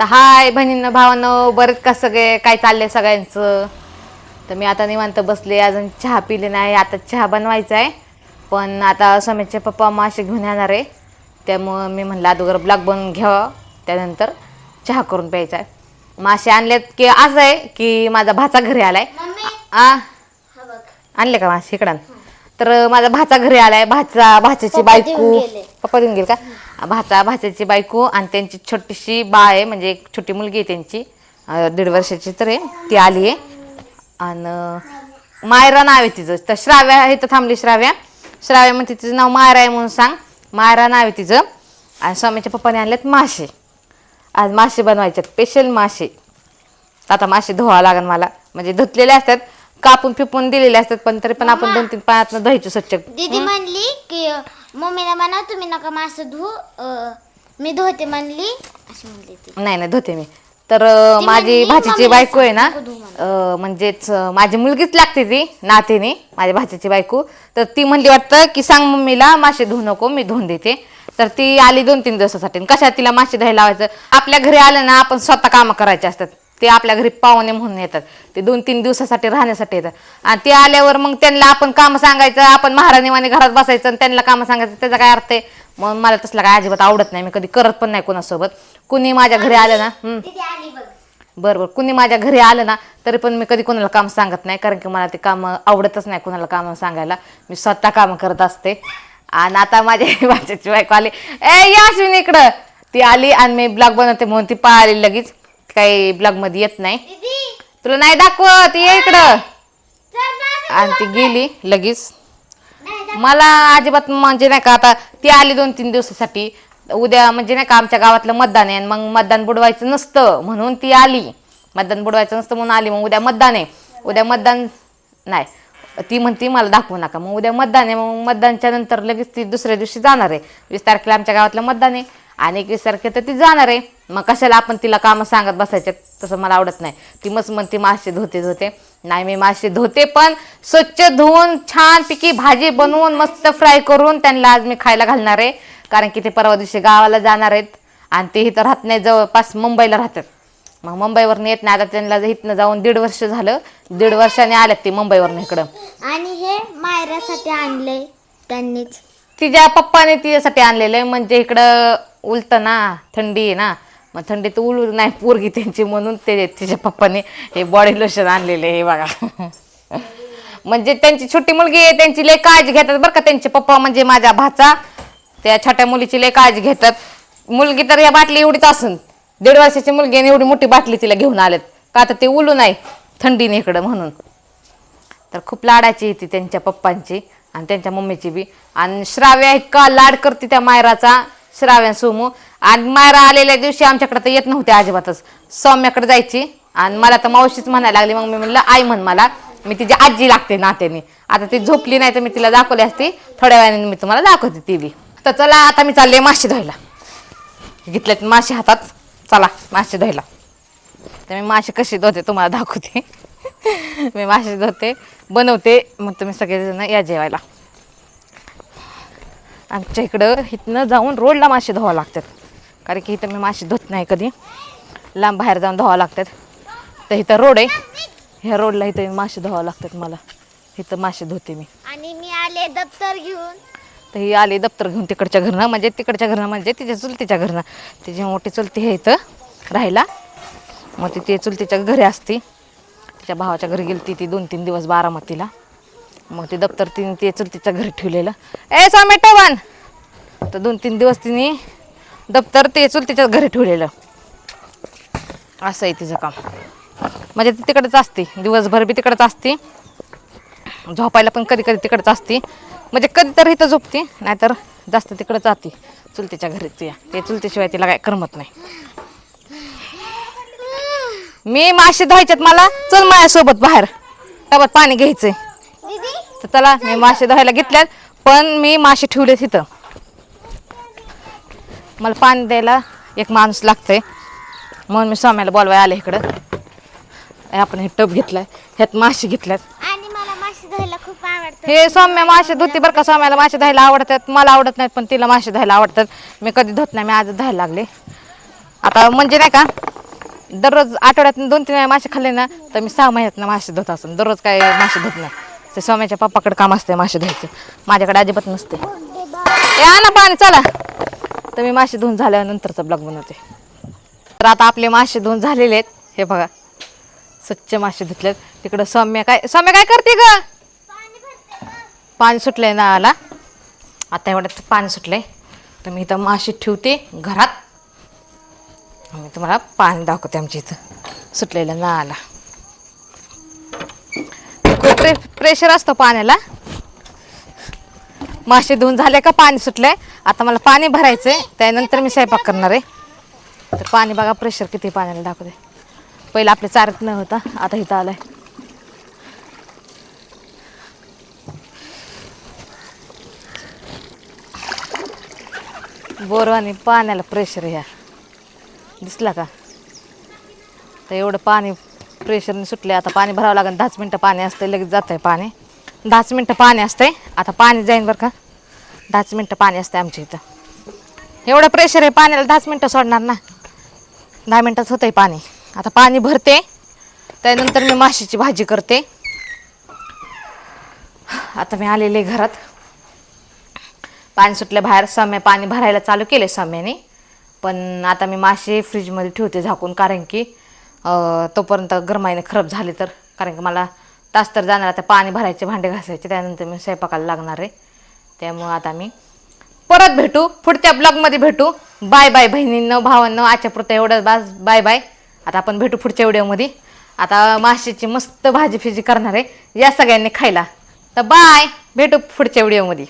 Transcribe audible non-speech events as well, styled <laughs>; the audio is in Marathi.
तर हाय बहिणींनो भावांनो बरंच का सगळे? काय चाललंय सगळ्यांचं? तर मी आता निवांत बसले अजून चहा पिले नाही आता चहा बनवायचा आहे. पण आता समीरचे पप्पा मासे घेऊन येणार आहे. त्यामुळं मी म्हणलं अगोदर ब्लॉग बनवून घ्यावा. त्यानंतर चहा करून प्यायचा आहे. मासे आणलेत की असं आहे की माझा भाचा घरी आलाय. आ? आणले का मासे? इकडं तर माझा भाचा घरी आलाय. भाचा भाच्याची बायको. पप्पा देऊन गेल का? भाचा भाच्याची बायको आणि त्यांची छोटीशी बा आहे. म्हणजे एक छोटी मुलगी आहे त्यांची. अं, दीड वर्षाची तर आहे. ती आली आहे. आणि मायरा नाव आहे तिचं. तर श्राव्या आहे तर थांबली श्राव्या. श्राव्या म्हणते तिचं नाव मायरा आहे म्हणून सांग. मायरा नाव आहे तिचं. आणि स्वामीच्या पप्पाने आणलेत मासे. आज मासे बनवायचे स्पेशल मासे. आता मासे धुवा लागेल मला. म्हणजे धुतलेले असतात. कापून फिपून दिलेले असतात पण तरी पण आपण दोन तीन पाण्यात धुवायचे स्वच्छ. दीदी म्हणली की मम्मीला म्हणा तुम्ही नका मासं धु मी धुते म्हणली. अशी म्हणली ती. नाही नाही धुते मी. तर अं, माझी भाचीची बायको आहे ना अं, म्हणजेच अं, माझी मुलगीच लागते ती नातेने माझ्या भाचीची बायको. तर ती म्हणली वाटतं की सांग मम्मीला मासे धुवू नको मी धुवून देते. तर ती आली दोन तीन दिवसासाठी कशात तिला मासे धुवायला लावायचं? आपल्या घरी आलं ना आपण स्वतः कामं करायचे असतात. ते आपल्या घरी पाहुणे म्हणून येतात. ते दोन तीन दिवसासाठी राहण्यासाठी येतात. आणि ते आल्यावर मग त्यांना आपण कामं सांगायचं आपण महाराणीवाणी घरात बसायचं आणि त्यांना कामं सांगायचं त्याचा काय अर्थ आहे? मग मला तसलं काय अजिबात आवडत नाही मी कधी करत पण नाही कोणासोबत. कुणी माझ्या घरी आलं ना हं. बरं बरं कुणी माझ्या घरी आलं ना तरी पण मी कधी कोणाला काम सांगत नाही कारण की मला ते काम आवडतच नाही कोणाला काम सांगायला. मी स्वतः काम करत असते. आणि आता माझ्या <laughs> भाच्याची बायको आली. ए या अश्विनी इकडं. ती आली आणि मी ब्लॉग बनवते म्हणून ती पाहिली लगेच. काही ब्लॉगमध्ये येत नाही. तुला नाही दाखवत ये इकडं. आणि ती गेली लगेच. मला अजिबात म्हणजे नाही का आता ती आली दोन तीन दिवसासाठी. उद्या म्हणजे नाही का आमच्या गावातलं मतदान आहे आणि मग मतदान बुडवायचं नसतं म्हणून ती आली. मतदान बुडवायचं नसतं म्हणून आली मग उद्या मतदान आहे. उद्या मतदान नाही. ती म्हणती मला दाखवू नका. मग उद्या मतदान आहे मग मतदानच्या नंतर लगेच ती दुसऱ्या दिवशी जाणार आहे. वीस तारखेला आमच्या गावातलं मतदान आहे. आणि एकवीस तारखेला तर ती जाणार आहे. मग कशाला आपण तिला कामं सांगत बसायचे? तसं मला आवडत नाही. ती मस्त म्हणते मासे धुते धुते. नाही मी मासे धुते पण स्वच्छ धुवून छान पिकी भाजी बनवून मस्त फ्राय करून त्यांना आज मी खायला घालणार आहे. कारण की ते परवा दिवशी गावाला जाणार आहेत आणि ते इथं राहत नाही जवळपास मुंबईला राहतात. मग मुंबईवरनं येत नाही. आता त्यांना इथनं जाऊन दीड वर्ष झालं. दीड वर्षाने आल्यात ते मुंबईवरनं इकडं. आणि हे मायरासाठी आणले त्यांनीच. तिच्या पप्पाने तिच्यासाठी आणलेलं आहे म्हणजे इकडं उलतं ना थंडी आहे ना मग थंडीत उलू नाही पोरगी त्यांची म्हणून ते तिच्या पप्पाने हे बॉडी लोशन आणलेले हे बघा. म्हणजे त्यांची छोटी मुलगी आहे त्यांची लय काळजी घेतात बरं का त्यांचे पप्पा म्हणजे माझ्या भाचा. त्या छोट्या मुलीची लय काळजी घेतात. मुलगी तर या बाटली एवढीच असून दीड वर्षाची मुलगी आणि एवढी मोठी बाटली तिला घेऊन आलेत. का तर ते उलू नाही थंडीने इकडं म्हणून. तर खूप लाडाची ती त्यांच्या पप्पांची आणि त्यांच्या मम्मीची बी. आणि श्राव्या इतका लाड करते त्या मायराचा. श्राव्या सोमू. आणि मायरा आलेल्या दिवशी आमच्याकडे तर येत नव्हते अजिबातच. सौम्याकडे जायची. आणि मला तर मावशीच म्हणायला लागली मग मी म्हणलं आई म्हण मला मी तिची आजी लागते नात्याने. आता ती झोपली नाही तर मी तिला दाखवली असती. थोड्या वेळाने मी तुम्हाला दाखवते ती बी. तर चला आता मी चालले मासे धुवायला. घेतल्यात मासे हातात. चला मासे धुवायला. तर मी मासे कसे धुते तुम्हाला दाखवते. <laughs> मी मासे धुते बनवते. मग तुम्ही सगळेजण या जेवायला. आमच्या इकडं इथनं जाऊन रोडला मासे धुवा लागतात. कारण की इथं मी मासे धुत नाही कधी. लांब बाहेर जाऊन धुवा लागतात. तर इथं रोड आहे. ह्या रोडला इथं मासे धुवा लागतात मला. इथं मासे धुते मी. आणि मी आले दप्तर घेऊन. तर ही आली दप्तर घेऊन तिकडच्या घरनं. म्हणजे तिकडच्या घरनं म्हणजे तिच्या चुलतीच्या घरनं. तिची मोठी चुलती आहे इथं राहायला मग ती चुलतीच्या घरी असती. तिच्या भावाच्या घरी गेली ती ती दोन तीन दिवस बारामतीला. मग ते दप्तर तिने ते चुलतीच्या घरी ठेवलेलं. ए स्वामी वन तर दोन तीन दिवस तिने दप्तर ते चुलतीच्या घरी ठेवलेलं. असं आहे तिचं काम. म्हणजे ती तिकडंच असते. दिवसभर बी तिकडंच असते. झोपायला पण कधी कधी तिकडंच असते. म्हणजे कधी तर इथं झोपते नाहीतर जास्त तिकडं जाते. चुलतीच्या घरी या. ते चुलतीशिवाय तिला काय करमत नाही. मी मासे धुवायच्यात मला. चल माझ्यासोबत बाहेर. टबात पाणी घ्यायचंय. तर चला मी मासे धुवायला घेतल्यात पण मी मासे ठेवले तिथं मला पाणी द्यायला एक माणूस लागतंय. म्हणून मी स्वाम्याला बोलवाय आले इकडं. आपण हे टब घेतलाय ह्यात मासे घेतल्यात. आणि मला मासे धुवायला खूप आवडतं हे सौम्य मासे धुती बरं का सौम्याला मासे धुवायला आवडतात. मला आवडत नाहीत पण तिला मासे धुवायला आवडतात. मी कधी धुत नाही मी आज धुवायला लागले. आता म्हणजे नाही का दररोज आठवड्यातून दोन तीन वेळा मासे खाल्ले ना तर मी सहा महिन्यात मासे धुत असून. दररोज काय मासे धुत नाही. ते स्वामीच्या पप्पाकडे काम असते मासे धुवायचं. माझ्याकडे अजिबात नसते ए आणा पाणी चला. तर मी मासे धुवून झाल्यानंतरचा ब्लॉग बनवते. तर आता आपले मासे धुवून झालेले आहेत. हे बघा. स्वच्छ मासे धुतलेत. तिकडं सौम्य काय सौम्य काय करते ग? पाणी सुटलंय ना आला. आता एवढ्यात पाणी सुटलंय. तर मी इथं मासे ठेवते घरात. मी तुम्हाला पाणी दाखवते आमच्या इथं. सुटलेलं नाला खूप प्रेशर असतं पाण्याला. मासे धुवून झाले का पाणी सुटलंय. आता मला पाणी भरायचं आहे त्यानंतर मी स्वयंपाक करणार आहे. तर पाणी बघा प्रेशर किती पाण्याला दाखवते. पहिलं आपल्या चारत न होता आता इथं आलंय. बोरवानी पाण्याला प्रेशर ह्या दिसला का? तर एवढं पाणी प्रेशरने सुटले आता पाणी भरावं लागेल. दहाच मिनटं पाणी असतंय लगेच जात आहे पाणी. दहाच मिनटं पाणी असतंय. आता पाणी जाईन बरं का. दहाच मिनटं पाणी असतंय आमच्या इथं. एवढं प्रेशर आहे पाण्याला दहाच मिनटं सोडणार ना. दहा मिनटात होतंय पाणी. आता पाणी भरते. त्यानंतर मी माशीची भाजी करते. आता मी आलेले घरात. पाणी सुटलं बाहेर. सम्या पाणी भरायला चालू केले सम्याने. पण आता मी मासे फ्रीजमध्ये ठेवते झाकून कारण की तोपर्यंत गरमाईने खराब झाले तर कारण की मला तास तर जाणार आता पाणी भरायचे भांडे घासायचे त्यानंतर मी स्वयंपाकाला लागणार आहे. त्यामुळं आता मी परत भेटू पुढच्या ब्लॉगमध्ये भेटू. बाय बाय बहिणींनो भावांनो आजच्या पुरतं एवढं बास बाय बाय. आता आपण भेटू पुढच्या व्हिडिओमध्ये. आता माशीची मस्त भाजी फिजी करणार आहे या सगळ्यांनी खायला. तर बाय भेटू पुढच्या व्हिडिओमध्ये.